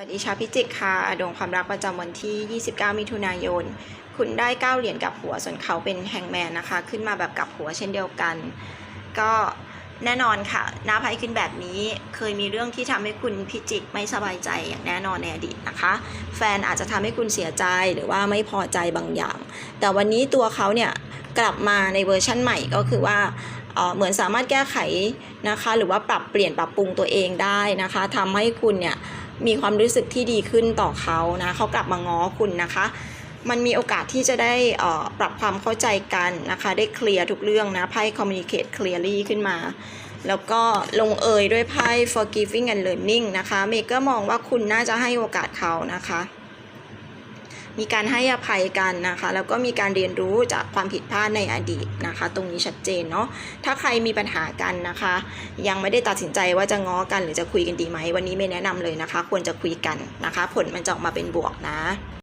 สวัสดีชาวพิจิกค่ะดวงความรักประจำวันที่ 29 มิถุนายน คุณได้ 9 เหรียญกับหัว ส่วนเขาเป็นแฮงแมนนะคะ ขึ้นมาแบบกับหัวเช่นเดียวกัน ก็แน่นอนค่ะ หน้าไพ่ขึ้นแบบนี้เคยมีเรื่องที่ทำให้คุณพิจิกไม่สบายใจอย่างแน่นอนในอดีตนะคะ แฟนอาจจะทำให้คุณเสียใจหรือว่าไม่พอใจบางอย่าง แต่วันนี้ตัวเขาเนี่ยกลับมาในเวอร์ชั่นใหม่ก็คือว่าเอ่อเหมือนสามารถแก้ไขนะคะ หรือว่าปรับเปลี่ยนปรับปรุงตัวเองได้นะคะทำให้คุณเนี่ย มีความรู้สึกที่ดีขึ้นต่อเขานะเขากลับมาง้อคุณนะคะ มันมีโอกาสที่จะได้ปรับความเข้าใจกันนะคะ ได้เคลียร์ทุกเรื่องนะไพ่ communicate clearly ขึ้นมา แล้วก็ลงเอยด้วยไพ่ forgiving and learning นะคะเมย์ก็มองว่าคุณน่าจะให้โอกาสเขานะคะ มีการให้อภัยกันนะคะ แล้วก็มีการเรียนรู้จากความผิดพลาดในอดีตนะคะ ตรงนี้ชัดเจนเนาะถ้าใครมีปัญหากันนะคะ ยังไม่ได้ตัดสินใจว่าจะง้อกันหรือจะคุยกันดีไหมวันนี้ไม่แนะนำเลยนะคะ ควรจะคุยกันนะคะ ผลมันจะออกมาเป็นบวกนะ